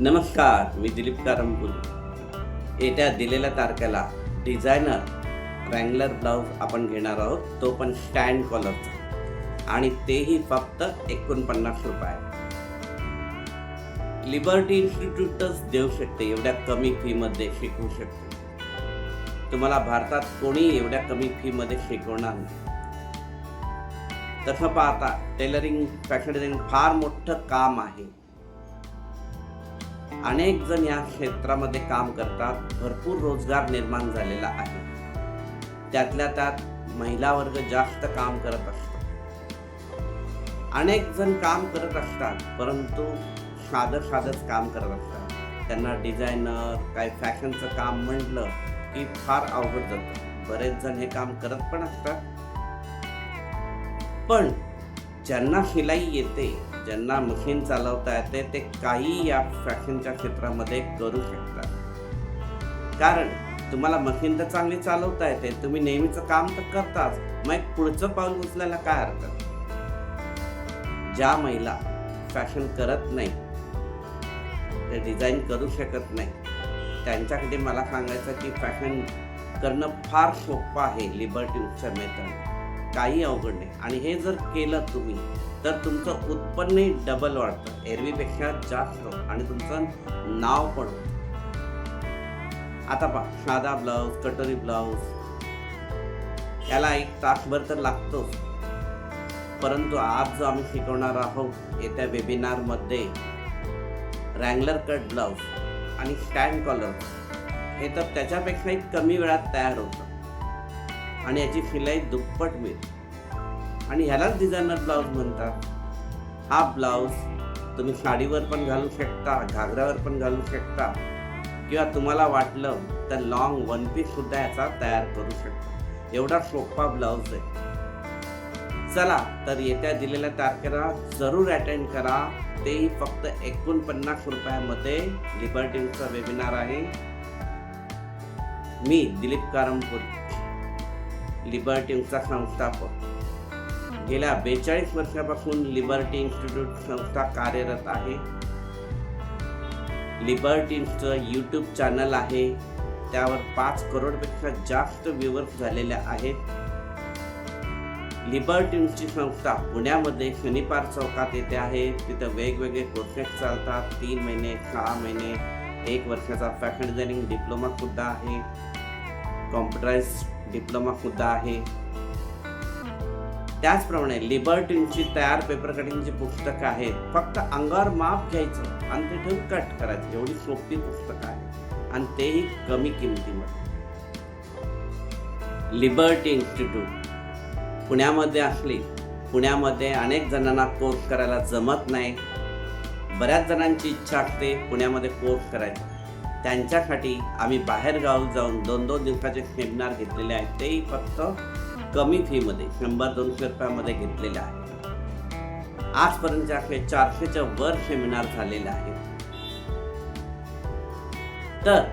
नमस्कार मी दिलीप कारंपुले येत्या दिलेल्या तारखेला डिझायनर रँगलर ब्लाऊज आपण घेणार आहोत. तो पण स्टँड कॉलरचा. आणि तेही फक्त एकोणपन्नास रुपये लिबर्टी इन्स्टिट्यूटच देऊ शकते एवढ्या कमी फीमध्ये शिकवू शकते. तुम्हाला भारतात कोणी एवढ्या कमी फीमध्ये शिकवणार नाही. तसं पाहता टेलरिंग फॅशन डिझाईन फार मोठं काम आहे. अनेक जण या क्षेत्रामध्ये काम करतात. भरपूर रोजगार निर्माण झालेला आहे. त्यातल्या त्यात महिला वर्ग जास्त काम करत असतो. अनेक जण काम करत असतात परंतु साधं साधंच काम करत असतात. त्यांना डिझायनर काही फॅशनचं काम म्हटलं की फार अवघड जातं. बरेच जण हे काम करत पण असतात. पण ज्यांना शिलाई येते ज्यांना मशीन चालवता येते ते काही या फॅशनच्या क्षेत्रामध्ये करू शकतात. कारण तुम्हाला मशीन तर चांगली चालवता येते तुम्ही नेहमीचं काम तर करताच मग एक पुढचं पाऊल उचलायला काय हरकत? ज्या महिला फॅशन करत नाही ते डिझाईन करू शकत नाही त्यांच्याकडे मला सांगायचं की फॅशन करणं फार सोपं आहे लिबर्टीच्या मेथड. काही अवघड नाही. आणि हे जर केलं तुम्ही तर तुमचं उत्पन्नही डबल वाढतं. एरवीपेक्षा जास्त आणि तुमचं नाव पण आता पहा साधा ब्लाऊज कटोरी ब्लाऊज याला एक तासभर तर लागतोच. परंतु आज जो आम्ही शिकवणार आहोत येत्या वेबिनारमध्ये रँगलर कट ब्लाऊज आणि स्टँड कॉलर हे तर त्याच्यापेक्षाही कमी वेळात तयार होतं. आणि याची शिलाई दुप्पट मिळते. आणि ह्यालाच डिझायनर ब्लाऊज म्हणतात. हा ब्लाऊज तुम्ही साडीवर पण घालू शकता घागरावर पण घालू शकता किंवा तुम्हाला वाटलं तर लॉंग वन पीस सुद्धा याचा तयार करू शकता. एवढा सोपा ब्लाऊज आहे. चला तर येत्या दिलेल्या तारखेला जरूर अटेंड करा. तेही फक्त एकोणपन्नास रुपयामध्ये लिबर्टीचा वेबिनार आहे. मी दिलीप कारमपूर. लिबर्टीचा संस्थापक. गेल्या बेचाळीस वर्षापासून लिबर्टी इन्स्टिट्यूट संस्था कार्यरत आहे. लिबर्टीचं यूट्यूब चॅनल आहे. त्यावर पाच करोडपेक्षा जास्त व्ह्यूवर्स झालेल्या आहेत. लिबर्टींची संस्था पुण्यामध्ये शनिपार चौकात येते आहे. तिथं वेगवेगळे कोर्सेस चालतात. तीन महिने सहा महिने एक वर्षाचा फॅशन डिझायनिंग डिप्लोमा सुद्धा आहे. कॉम्प्युटराइज डिप्लोमा सुद्धा आहे. त्याचप्रमाणे लिबर्टीची तयार पेपर कटिंगची पुस्तकं आहेत. फक्त अंगावर माप घ्यायचं आणि ते ठेवून कट करायचं. एवढी सोपी पुस्तकं आहेत. आणि तेही कमी किमतीमध्ये. Liberty Institute. पुण्यामध्ये असली पुण्यामध्ये अनेक जणांना कोर्स करायला जमत नाही. बऱ्याच जणांची इच्छा असते पुण्यामध्ये कोर्स करायचा. त्यांच्यासाठी आम्ही बाहेर जाऊन दोन दोन दिवसाचे सेमिनार घेतलेले आहेत. तेही फक्त कमी फीमध्ये शंभर दोनशे रुपयामध्ये घेतलेले आहे आजपर्यंत आपले चारशेच्या वर सेमिनार झालेले आहेत. तर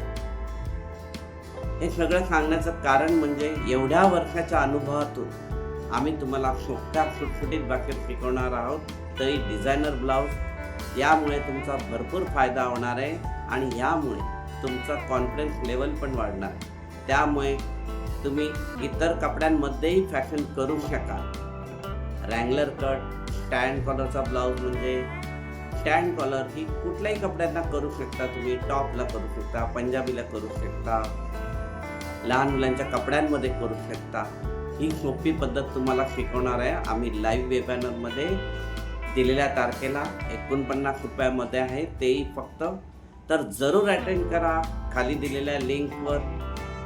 हे सगळं सांगण्याचं कारण म्हणजे एवढ्या वर्षाच्या अनुभवातून आम्ही तुम्हाला सोप्या सुटसुटीत भाषेत शिकवणार आहोत. तरी डिझायनर ब्लाऊज यामुळे तुमचा भरपूर फायदा होणार आहे आणि यामुळे तुमचा कॉन्फिडन्स लेवल पण वाढणार. त्यामुळे तुम्ही इतर कपड्यांमध्येही फॅशन करू शकाल. रँगलर कट स्टँड कॉलरचा ब्लाऊज म्हणजे स्टँड कॉलर ही कुठल्याही कपड्यांना करू शकता तुम्ही. टॉपला करू शकता पंजाबीला करू शकता लहान मुलांच्या कपड्यांमध्ये करू शकता. ही सोपी पद्धत तुम्हाला शिकवणार आहे. आम्ही लाईव्ह वेबॅनरमध्ये दिलेल्या तारखेला एकोणपन्नास रुपयामध्ये आहे. तेही फक्त तर जरूर अटेंड करा. खाली दिलेल्या लिंकवर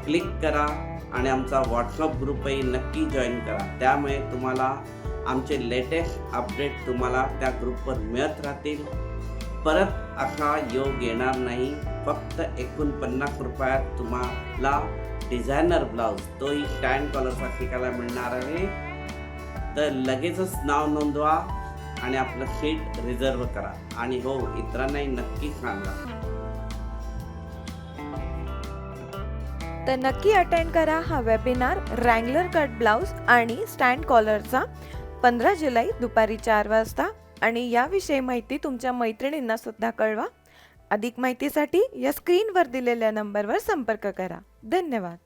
क्लिक करा आणि आमचा व्हॉट्सअप ग्रुपही नक्की जॉईन करा. त्यामुळे तुम्हाला आमचे लेटेस्ट अपडेट तुम्हाला त्या ग्रुपवर मिळत राहतील. परत असा योग येणार नाही. फक्त एकोणपन्नास रुपयात तुम्हाला डिझायनर ब्लाऊज तोही टॅन कॉलरचा शिकायला मिळणार आहे. तर लगेचच नाव नोंदवा आणि आपलं सीट रिझर्व करा. आणि हो इतरांनाही नक्की सांगा. तर नक्की अटेंड करा हा वेबिनार रँगलर कट ब्लाऊज आणि स्टँड कॉलरचा पंधरा जुलै दुपारी चार वाजता. आणि याविषयी माहिती तुमच्या मैत्रिणींना सुद्धा कळवा. अधिक माहितीसाठी या स्क्रीनवर दिलेल्या नंबरवर संपर्क करा. धन्यवाद.